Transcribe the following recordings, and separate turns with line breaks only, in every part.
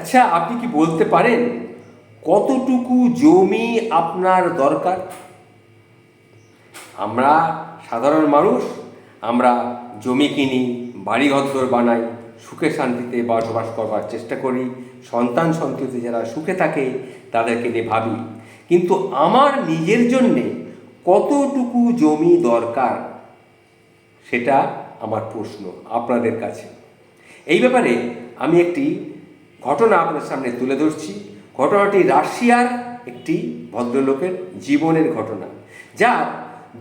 আচ্ছা আপনি কি বলতে পারেন কতটুকু জমি আপনার দরকার? আমরা সাধারণ মানুষ, আমরা জমি কিনি বাড়ি ঘর বানাই, সুখে শান্তিতে বসবাস করবার চেষ্টা করি, সন্তান সন্ততি যারা সুখে থাকে তাদেরকে নিয়ে ভাবি। কিন্তু আমার নিজের জন্যে কতটুকু জমি দরকার সেটা আমার প্রশ্ন আপনাদের কাছে। এই ব্যাপারে আমি একটি ঘটনা আপনার সামনে তুলে ধরছি। ঘটনাটি রাশিয়ার একটি ভদ্রলোকের জীবনের ঘটনা, যার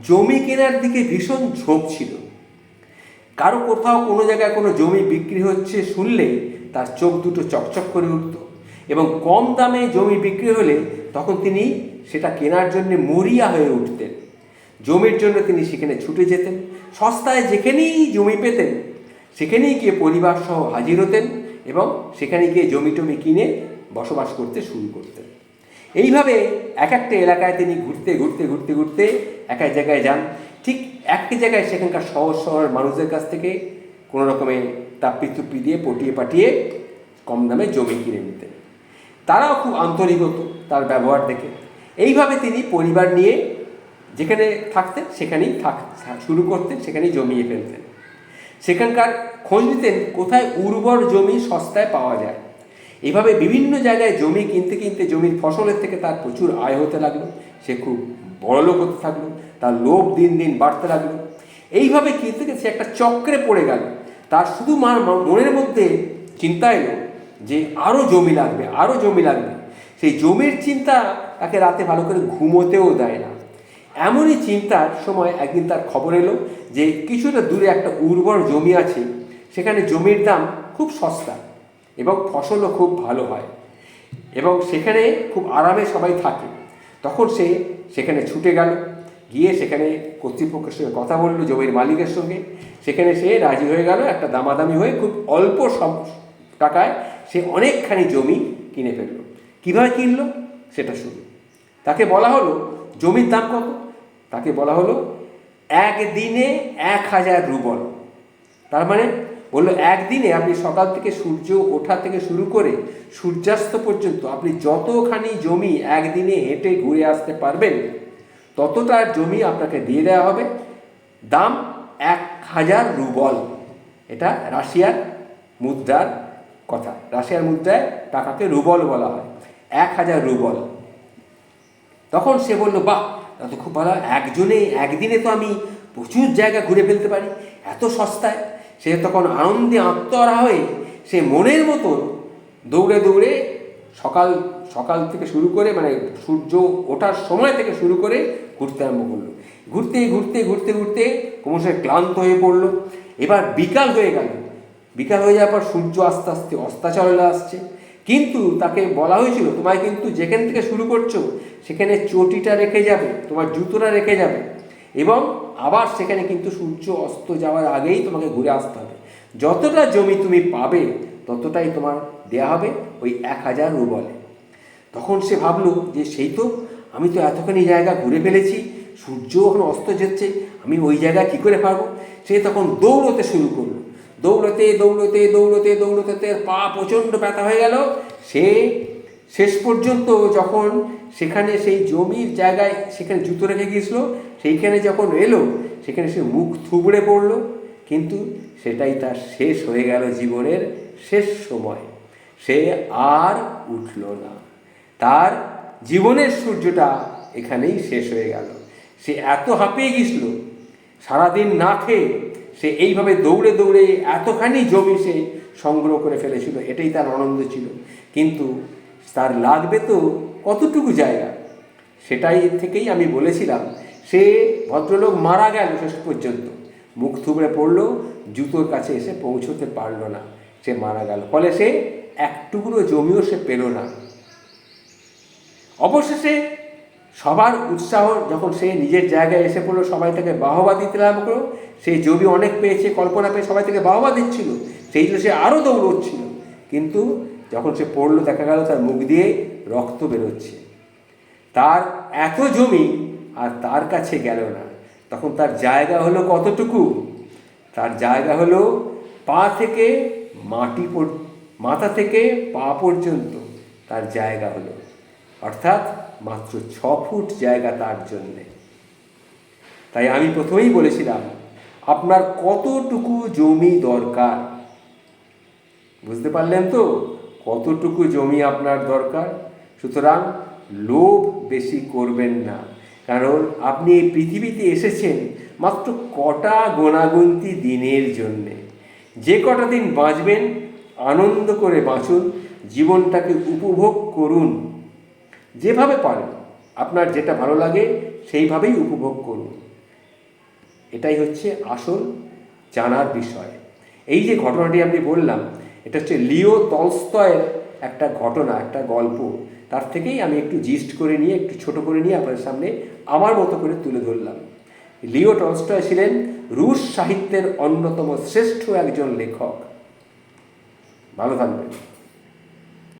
জমি কেনার দিকে ভীষণ ঝোঁক ছিল। কারও কোথাও কোনো জায়গায় কোনো জমি বিক্রি হচ্ছে শুনলে তার চোখ দুটো চকচক করে উঠত এবং কম দামে জমি বিক্রি হলে তখন তিনি সেটা কেনার জন্য মরিয়া হয়ে উঠতেন। জমির জন্য তিনি সেখানে ছুটে যেতেন, সস্তায় যেখানেই জমি পেতেন, সেখানেই গিয়ে পরিবার সহ হাজির হতেন এবং সেখানে গিয়ে জমি টমি কিনে বসবাস করতে শুরু করতেন। এইভাবে এক একটা এলাকায় তিনি ঘুরতে ঘুরতে ঘুরতে ঘুরতে এক এক জায়গায় যান। ঠিক একটি জায়গায় সেখানকার শহর শহরের মানুষদের কাছ থেকে কোনো রকমে তাপ্পি তুপ্পি দিয়ে পটিয়ে পাঠিয়ে কম দামে জমি কিনে নিতেন। তারাও খুব আন্তরিক হতো তার ব্যবহার দেখে। এইভাবে তিনি পরিবার নিয়ে যেখানে থাকতেন সেখানেই থাক, শুরু করতেন, সেখানেই জমিয়ে ফেলতেন। সেখানকার খোঁজ নিতেন কোথায় উর্বর জমি সস্তায় পাওয়া যায়। এভাবে বিভিন্ন জায়গায় জমি কিনতে কিনতে জমির ফসলের থেকে তার প্রচুর আয় হতে লাগল। সে খুব বড়লোক হতে থাকল, তার লোভ দিন দিন বাড়তে লাগল। এইভাবে কিনতে কিনতে সে একটা চক্রে পড়ে গেল। তার শুধু মনের মধ্যে চিন্তা এলো যে আরও জমি লাগবে আরও জমি লাগবে। সেই জমির চিন্তা তাকে রাতে ভালো করে ঘুমোতেও দেয় না। এমনই চিন্তার সময় একদিন তার খবর এলো যে কিছুটা দূরে একটা উর্বর জমি আছে, সেখানে জমির দাম খুব সস্তা এবং ফসলও খুব ভালো হয় এবং সেখানে খুব আরামে সবাই থাকে। তখন সে সেখানে ছুটে গেল, গিয়ে সেখানে কর্তৃপক্ষের সঙ্গে কথা বলল জমির মালিকের সঙ্গে। সেখানে সে রাজি হয়ে গেল, একটা দামাদামি হয়ে খুব অল্প সব টাকায় সে অনেকখানি জমি কিনে ফেলল। কীভাবে কিনলো? সেটা শুধু তাকে বলা হলো, জমির দাম কত? তাকে বলা হলো একদিনে এক হাজার রুবল। তার মানে বলল, একদিনে আপনি সকাল থেকে সূর্য ওঠা থেকে শুরু করে সূর্যাস্ত পর্যন্ত আপনি যতখানি জমি একদিনে হেঁটে ঘুরে আসতে পারবেন ততটা জমি আপনাকে দিয়ে দেওয়া হবে। দাম এক হাজার রুবল। এটা রাশিয়ার মুদ্রার কথা। রাশিয়ার মুদ্রায় টাকাকে রুবল বলা হয়। এক হাজার রুবল। তখন সে বলল, বাহ! তা খুব ভালো। একজনে একদিনে তো আমি প্রচুর জায়গা ঘুরে ফেলতে পারি, এত সস্তায়। সে তখন আনন্দে আত্মহারা হয়ে সে মনের মতন দৌড়ে দৌড়ে সকাল সকাল থেকে শুরু করে মানে সূর্য ওঠার সময় থেকে শুরু করে ঘুরতে আরম্ভ করল। ঘুরতে ঘুরতে ঘুরতে ঘুরতে ক্রমশ ক্লান্ত হয়ে পড়ল। এবার বিকাল হয়ে গেল। বিকাল হয়ে যাওয়ার পর সূর্য আস্তে আস্তে অস্তা চলে আসছে। কিন্তু তাকে বলা হয়েছিল, তোমায় কিন্তু যেখান থেকে শুরু করছ, সেখানে চটিটা রেখে যাবে, তোমার জুতোটা রেখে যাবে। এবং আবার সেখানে কিন্তু সূর্য অস্ত যাওয়ার আগেই তোমাকে ঘুরে আসতে হবে। যতটা জমি তুমি পাবে, ততটাই তোমার দেয়া হবে ওই এক হাজার রুবলে তখন সে ভাবলো যে, সেই তো, আমি তো এতখানি জায়গা ঘুরে ফেলেছি সূর্য এখন অস্ত যাচ্ছে, আমি ওই জায়গায় কী করে পারব? সে তখন দৌড়তে শুরু করল। দৌড়তে দৌড়তে দৌড়তে দৌড়তে তার পা প্রচণ্ড ব্যথা হয়ে গেল। সে শেষ পর্যন্ত যখন সেখানে সেই জমির জায়গায় সেখানে জুতো রেখে গিয়েছিল, সেইখানে যখন এলো, সেখানে সে মুখ থুবড়ে পড়ল। কিন্তু সেটাই তার শেষ হয়ে গেল জীবনের শেষ সময়। সে আর উঠল না। তার জীবনের সূর্যটা এখানেই শেষ হয়ে গেল। সে এত হাঁপিয়ে গেছিল সারাদিন না খেয়ে সে এইভাবে দৌড়ে দৌড়ে এতখানি জমি সে সংগ্রহ করে ফেলেছিল, এটাই তার আনন্দ ছিল। কিন্তু তার লাগবে তো কতটুকু জায়গা? সেটাই থেকেই আমি বলেছিলাম, সে ভদ্রলোক মারা গেল শেষ পর্যন্ত। মুখ থুবড়ে পড়ল, জুতোর কাছে এসে পৌঁছতে পারল না, সে মারা গেল। ফলে সে এক টুকরো জমিও সে পেল না। অবশেষে সবার উৎসাহ যখন সে নিজের জায়গায় এসে পড়ল, সবাই তাকে বাহবা দিতে আরম্ভ করল সেই জমি অনেক পেয়েছে, কল্পনা পেয়ে সবাই তাকে বাহবা দিচ্ছিল। সেই জন্য সে আরও দৌড়চ্ছিল। কিন্তু যখন সে পড়ল, দেখা গেল তার মুখ দিয়ে রক্ত বেরোচ্ছে। তার এত জমি আর তার কাছে গেল না। তখন তার জায়গা হলো কতটুকু? তার জায়গা হলো পা থেকে মাটি মাথা থেকে পা পর্যন্ত তার জায়গা হলো। অর্থাৎ মাত্র ছ ফুট জায়গা তার জন্যে। তাই আমি প্রথমেই বলেছিলাম, আপনার কতটুকু জমি দরকার? বুঝতে পারলেন তো? কতটুকু জমি আপনার দরকার? সুতরাং লোভ বেশি করবেন না। কারণ আপনি এই পৃথিবীতে এসেছেন মাত্র কটা গোনাগুন্তি দিনের জন্যে। যে কটা দিন বাঁচবেন, আনন্দ করে বাঁচুন, জীবনটাকে উপভোগ করুন। যেভাবে পারেন আপনার যেটা ভালো লাগে সেইভাবেই উপভোগ করুন। এটাই হচ্ছে আসল জানার বিষয়। এই যে ঘটনাটি আমি বললাম, এটা হচ্ছে লিও তলস্তয়ের একটা ঘটনা, একটা গল্প। তার থেকেই আমি একটু জিস্ট করে নিয়ে, একটু ছোট করে নিয়ে আপনাদের সামনে আমার মতো করে তুলে ধরলাম। লিও টলস্টয় ছিলেন রুশ সাহিত্যের অন্যতম শ্রেষ্ঠ একজন লেখক। ভালো থাকবেন।